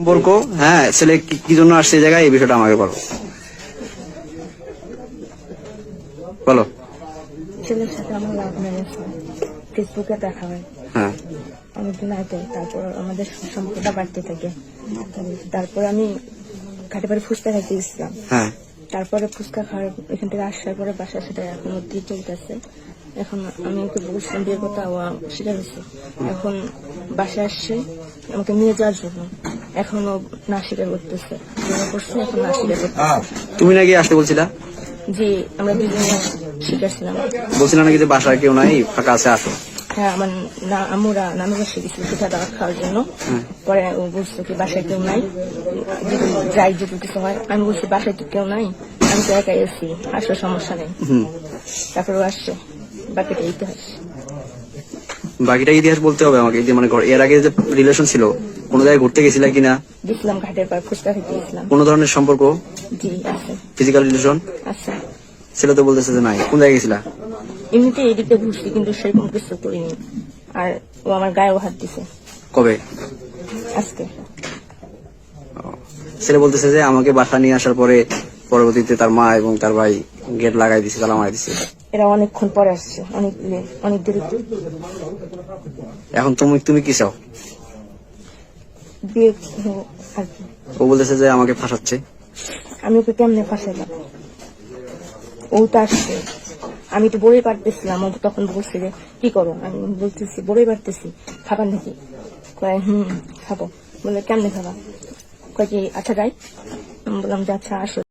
সম্পর্ক হ্যাঁ ছেলে কি জন্য আসছে এই জায়গায় এই বিষয়টা আমাকে বলো। বলো। ছেলের সাথে আমার লাভ ম্যারেজ ফেসবুকে দেখা হয়। হ্যাঁ। অনেকদিন আগে তারপর আমাদের সম্পর্কটা বাড়তে থাকে। তারপর আমি ঘাটে বাড়ি ফুচকা খাইতে গেছিলাম। হ্যাঁ। তারপরে ফুচকা খাওয়ার এখান থেকে আসার পরে বাসার সাথে এখন অব্দি চলতেছে। এখন আমি ওকে বলছিলাম বিয়ের কথা স্বীকার হয়েছে। এখন বাসায় আসছে আমাকে নিয়ে যাওয়ার জন্য। এখনও না স্বীকার করতেছে। বিয়ে করছে এখন না স্বীকার করতেছে তুমি নাকি আসতে বলছিলা? জি আমরা দুজনে স্বীকার ছিলাম বলছিলা নাকি যে বাসায় কেউ নাই ফাঁকা আছে আসো। হ্যাঁ আমার না আমরা নামে বসে গেছিল পিঠা দাওয়া খাওয়ার জন্য। পরে ও বলছিল কি বাসায় কেউ নাই। যদি যাই যদি কিছু হয়। আমি বলছি বাসায় তো কেউ নাই আমি তো একাই এসেছি আসলে সমস্যা নেই। হুম। তারপরে ও আসছে বাকিটা ইতিহাস। বাকিটা ইতিহাস বলতে হবে আমাকে মানে এর আগে যে রিলেশন ছিল কোনো জায়গায় ঘুরতে গেছিলা কিনা? গেছিলাম ঘাটের পর ফুচকা খেতে গেছিলাম। কোনো ধরনের সম্পর্ক? জি আছে। ফিজিক্যাল রিলেশন আছে। ছেলে তো বলতেছে যে নাই। কোন জায়গায় গেছিলা? এমনিতে এদিকে ঘুরছি কিন্তু সেরকম কিছু করিনি। আর ও আমার গায়েও হাত দিছে। কবে? আজকে। ছেলে বলতেছে যে আমাকে বাসা নিয়ে আসার পরে পরবর্তীতে তার মা এবং তার ভাই গেট লাগাই দিছে তালা মারাই দিছে। এরা অনেকক্ষণ পরে আসছে অনেক অনেক দেরি। এখন তুমি তুমি কি চাও? বিয়ে আর কি। ও বলতেছে যে আমাকে ফাঁসাচ্ছে। আমি ওকে কেমনে ফাঁসাইলাম? ও তো আসছে। আমি তো বড়ই পারতেছিলাম। ও তখন বলছে যে কি করো? আমি বলতেছি বড়ই পারতেছি। খাবার নাকি? কয় হুম খাব। বলে কেমনে খাবা? কয় কি আচ্ছা যাই। বললাম যে আচ্ছা আসো।